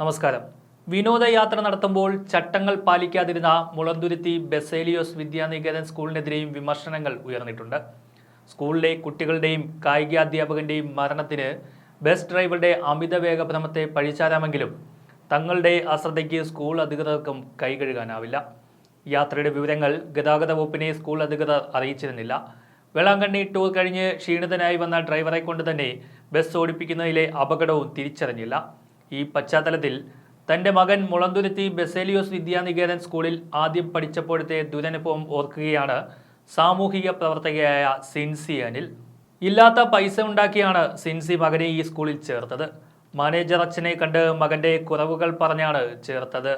നമസ്കാരം. വിനോദയാത്ര നടത്തുമ്പോൾ ചട്ടങ്ങൾ പാലിക്കാതിരുന്ന മുളന്തുരുത്തി ബെസേലിയോസ് വിദ്യാനികേതൻ സ്കൂളിനെതിരെയും വിമർശനങ്ങൾ ഉയർന്നിട്ടുണ്ട്. സ്കൂളിലെ കുട്ടികളുടെയും കായികാധ്യാപകന്റെയും മരണത്തിന് ബസ് ഡ്രൈവറുടെ അമിത വേഗഭ്രമത്തെ പഴിച്ചാരാമെങ്കിലും തങ്ങളുടെ അശ്രദ്ധയ്ക്ക് സ്കൂൾ അധികൃതർക്കും കൈകഴുകാനാവില്ല. യാത്രയുടെ വിവരങ്ങൾ ഗതാഗത വകുപ്പിനെ സ്കൂൾ അധികൃതർ അറിയിച്ചിരുന്നില്ല. വേളാങ്കണ്ണി ടൂർ കഴിഞ്ഞ് ക്ഷീണിതനായി വന്ന ഡ്രൈവറെ കൊണ്ട് തന്നെ ബസ് ഓടിപ്പിക്കുന്നതിലെ അപകടവും തിരിച്ചറിഞ്ഞില്ല. ഈ പശ്ചാത്തലത്തിൽ തന്റെ മകൻ മുളന്തുരുത്തി ബെസേലിയോസ് വിദ്യാനികേതൻ സ്കൂളിൽ ആദ്യം പഠിച്ചപ്പോഴത്തെ ദുരനുഭവം ഓർക്കുകയാണ് സാമൂഹിക പ്രവർത്തകയായ സിൻസി അനിൽ. ഇല്ലാത്ത പൈസ ഉണ്ടാക്കിയാണ് സിൻസി മകനെ ഈ സ്കൂളിൽ ചേർത്തത്. മാനേജർ അച്ഛനെ കണ്ട് മകന്റെ കുറവുകൾ പറഞ്ഞാണ് ചേർത്തത്.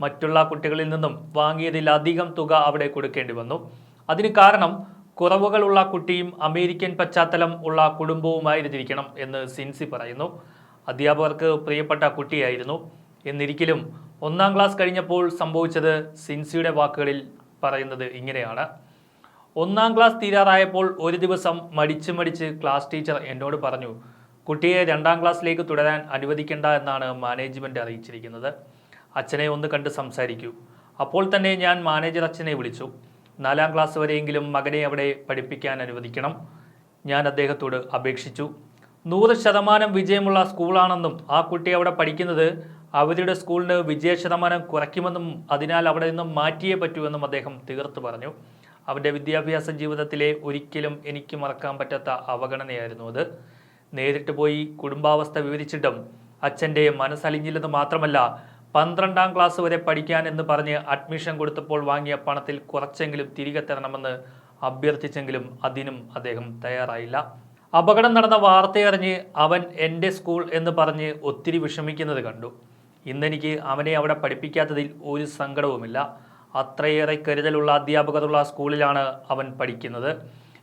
മറ്റുള്ള കുട്ടികളിൽ നിന്നും വാങ്ങിയതിലധികം തുക അവിടെ കൊടുക്കേണ്ടി വന്നു. അതിന് കാരണം കുറവുകളുള്ള കുട്ടിയും അമേരിക്കൻ പശ്ചാത്തലം ഉള്ള കുടുംബവുമായിരുന്നിരിക്കണം എന്ന് സിൻസി പറയുന്നു. അധ്യാപകർക്ക് പ്രിയപ്പെട്ട കുട്ടിയായിരുന്നു. എന്നിരിക്കലും ഒന്നാം ക്ലാസ് കഴിഞ്ഞപ്പോൾ സംഭവിച്ചത് സിൻസിയുടെ വാക്കുകളിൽ പറയുന്നത് ഇങ്ങനെയാണ്. ഒന്നാം ക്ലാസ് തീരാറായപ്പോൾ ഒരു ദിവസം മടിച്ച് മടിച്ച് ക്ലാസ് ടീച്ചർ എന്നോട് പറഞ്ഞു കുട്ടിയെ രണ്ടാം ക്ലാസ്സിലേക്ക് തുടരാൻ അനുവദിക്കേണ്ട എന്നാണ് മാനേജ്മെന്റ് അറിയിച്ചിരിക്കുന്നത്. അച്ഛനെ ഒന്ന് കണ്ട് സംസാരിക്കൂ. അപ്പോൾ തന്നെ ഞാൻ മാനേജർ അച്ഛനെ വിളിച്ചു നാലാം ക്ലാസ് വരെയെങ്കിലും മകനെ അവിടെ പഠിപ്പിക്കാൻ അനുവദിക്കണം. ഞാൻ അദ്ദേഹത്തോട് അപേക്ഷിച്ചു നൂറ് ശതമാനം വിജയമുള്ള സ്കൂളാണെന്നും ആ കുട്ടി അവിടെ പഠിക്കുന്നത് അവരുടെ സ്കൂളിന് വിജയ ശതമാനം കുറയ്ക്കുമെന്നും അതിനാൽ അവിടെ നിന്നും മാറ്റിയേ പറ്റൂവെന്നും അദ്ദേഹം തീർത്തു പറഞ്ഞു. അവന്റെ വിദ്യാഭ്യാസ ജീവിതത്തിലെ ഒരിക്കലും എനിക്ക് മറക്കാൻ പറ്റാത്ത അവഗണനയായിരുന്നു അത്. നേരിട്ട് പോയി കുടുംബാവസ്ഥ വിവരിച്ചിട്ടും അച്ഛന്റെ മനസ്സലിഞ്ഞില്ലെന്ന് മാത്രമല്ല പന്ത്രണ്ടാം ക്ലാസ് വരെ പഠിക്കാൻ എന്ന് പറഞ്ഞ് അഡ്മിഷൻ കൊടുത്തപ്പോൾ വാങ്ങിയ പണത്തിൽ കുറച്ചെങ്കിലും തിരികെ തരണമെന്ന് അഭ്യർത്ഥിച്ചെങ്കിലും അതിനും അദ്ദേഹം തയ്യാറായില്ല. അപകടം നടന്ന വാർത്തയറിഞ്ഞ് അവൻ എന്റെ സ്കൂൾ എന്ന് പറഞ്ഞ് ഒത്തിരി വിഷമിക്കുന്നത് കണ്ടു. ഇന്നെനിക്ക് അവനെ അവിടെ പഠിപ്പിക്കാത്തതിൽ ഒരു സങ്കടവുമില്ല. അത്രയേറെ കരുതലുള്ള അധ്യാപകരുള്ള സ്കൂളിലാണ് അവൻ പഠിക്കുന്നത്.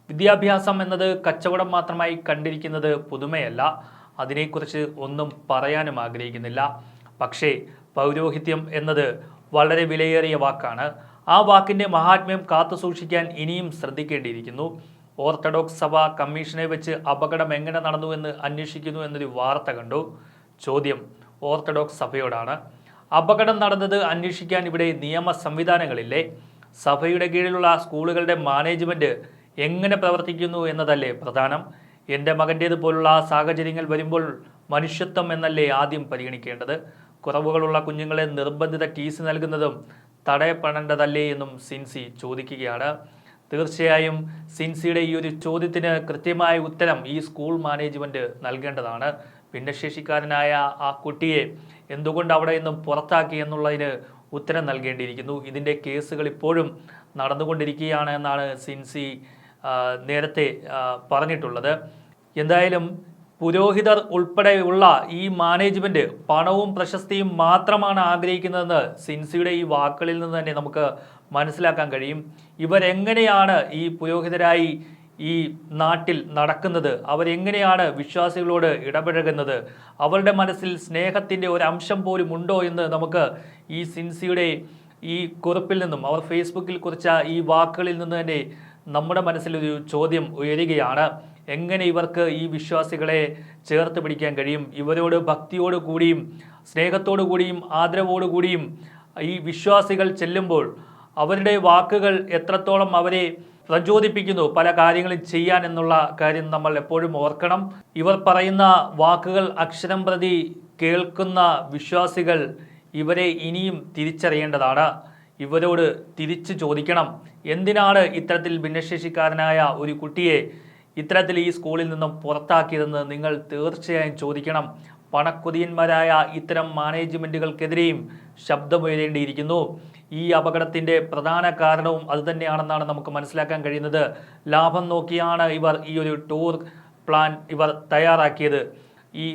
വിദ്യാഭ്യാസം എന്നത് കച്ചവടം മാത്രമായി കണ്ടിരിക്കുന്നത് പുതുമയല്ല. അതിനെക്കുറിച്ച് ഒന്നും പറയാനും ആഗ്രഹിക്കുന്നില്ല. പക്ഷേ പൗരോഹിത്യം എന്നത് വളരെ വിലയേറിയ വാക്കാണ്. ആ വാക്കിന്റെ മഹാത്മ്യം കാത്തുസൂക്ഷിക്കാൻ ഇനിയും ശ്രദ്ധിക്കേണ്ടിയിരിക്കുന്നു. ഓർത്തഡോക്സ് സഭ കമ്മീഷനെ വെച്ച് അപകടം എങ്ങനെ നടന്നു എന്ന് അന്വേഷിക്കുന്നു എന്നൊരു വാർത്ത കണ്ടു. ചോദ്യം ഓർത്തഡോക്സ് സഭയോടാണ്. അപകടം നടന്നത് അന്വേഷിക്കാൻ ഇവിടെ നിയമ സംവിധാനങ്ങളില്ലേ? സഭയുടെ കീഴിലുള്ള സ്കൂളുകളുടെ മാനേജ്മെന്റ് എങ്ങനെ പ്രവർത്തിക്കുന്നു എന്നതല്ലേ പ്രധാനം? എന്റെ മകന്റേത് പോലുള്ള സാഹചര്യങ്ങൾ വരുമ്പോൾ മനുഷ്യത്വം എന്നല്ലേ ആദ്യം പരിഗണിക്കേണ്ടത്? കുറവുകളുള്ള കുഞ്ഞുങ്ങളെ നിർബന്ധിത ടീസ് നൽകുന്നതും തടയപ്പെടേണ്ടതല്ലേ എന്നും സിൻസി ചോദിക്കുകയാണ്. തീർച്ചയായും സിൻസിയുടെ ഈ ഒരു ചോദ്യത്തിന് കൃത്യമായ ഉത്തരം ഈ സ്കൂൾ മാനേജ്മെന്റ് നൽകേണ്ടതാണ്. ഭിന്നശേഷിക്കാരനായ ആ കുട്ടിയെ എന്തുകൊണ്ട് അവിടെ നിന്നും പുറത്താക്കി എന്നുള്ളതിന് ഉത്തരം നൽകേണ്ടിയിരിക്കുന്നു. ഇതിന്റെ കേസുകൾ ഇപ്പോഴും നടന്നുകൊണ്ടിരിക്കുകയാണ് എന്നാണ് സിൻസി നേരത്തെ പറഞ്ഞിട്ടുള്ളത്. എന്തായാലും പുരോഹിതർ ഉൾപ്പെടെയുള്ള ഈ മാനേജ്മെന്റ് പണവും പ്രശസ്തിയും മാത്രമാണ് ആഗ്രഹിക്കുന്നതെന്ന് സിൻസിയുടെ ഈ വാക്കുകളിൽ നിന്ന് തന്നെ നമുക്ക് മനസ്സിലാക്കാൻ കഴിയും. ഇവരെങ്ങനെയാണ് ഈ പുരോഹിതരായി ഈ നാട്ടിൽ നടക്കുന്നത്? അവരെങ്ങനെയാണ് വിശ്വാസികളോട് ഇടപഴകുന്നത്? അവരുടെ മനസ്സിൽ സ്നേഹത്തിന്റെ ഒരു അംശം പോലും ഉണ്ടോ എന്ന് നമുക്ക് ഈ സിൻസിയുടെ ഈ കുറിപ്പിൽ നിന്നും അവർ ഫേസ്ബുക്കിൽ കുറിച്ച ഈ വാക്കുകളിൽ നിന്ന് തന്നെ നമ്മുടെ മനസ്സിലൊരു ചോദ്യം ഉയരുകയാണ്. എങ്ങനെ ഇവർക്ക് ഈ വിശ്വാസികളെ ചേർത്ത് പിടിക്കാൻ കഴിയും? ഇവരോട് ഭക്തിയോട് കൂടിയും സ്നേഹത്തോടു കൂടിയും ആദരവോടു കൂടിയും ഈ വിശ്വാസികൾ ചെല്ലുമ്പോൾ അവരുടെ വാക്കുകൾ എത്രത്തോളം അവരെ പ്രചോദിപ്പിക്കുന്നു പല കാര്യങ്ങളും ചെയ്യാൻ എന്നുള്ള കാര്യം നമ്മൾ എപ്പോഴും ഓർക്കണം. ഇവർ പറയുന്ന വാക്കുകൾ അക്ഷരം പ്രതി കേൾക്കുന്ന വിശ്വാസികൾ ഇവരെ ഇനിയും തിരിച്ചറിയേണ്ടതാണ്. ഇവരോട് തിരിച്ചു ചോദിക്കണം. എന്തിനാണ് ഇത്തരത്തിൽ ഭിന്നശേഷിക്കാരനായ ഒരു കുട്ടിയെ ഇത്തരത്തിൽ ഈ സ്കൂളിൽ നിന്നും പുറത്താക്കിയതെന്ന് നിങ്ങൾ തീർച്ചയായും ചോദിക്കണം. പണക്കൊതിയന്മാരായ ഇത്തരം മാനേജ്മെന്റുകൾക്കെതിരെയും ശബ്ദമുയരേണ്ടിയിരിക്കുന്നു. ഈ അപകടത്തിന്റെ പ്രധാന കാരണവും അതുതന്നെയാണെന്നാണ് നമുക്ക് മനസ്സിലാക്കാൻ കഴിയുന്നത്. ലാഭം നോക്കിയാണ് ഇവർ ഈ ഒരു ടൂർ പ്ലാൻ ഇവർ തയ്യാറാക്കിയത്. ഈ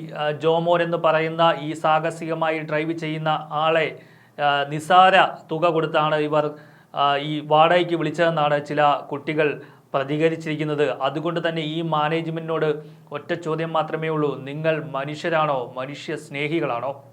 ജോമോൻ എന്ന് പറയുന്ന ഈ സാഹസികമായി ഡ്രൈവ് ചെയ്യുന്ന ആളെ നിസാര തുക കൊടുത്താണ് ഇവർ ഈ വാടകയ്ക്ക് വിളിച്ചതെന്നാണ് ചില കുട്ടികൾ പ്രതികരിച്ചിരിക്കുന്നത്. അതുകൊണ്ട് തന്നെ ഈ മാനേജ്മെന്റിനോട് ഒറ്റ ചോദ്യം മാത്രമേ ഉള്ളൂ. നിങ്ങൾ മനുഷ്യരാണോ? മനുഷ്യ സ്നേഹികളാണോ?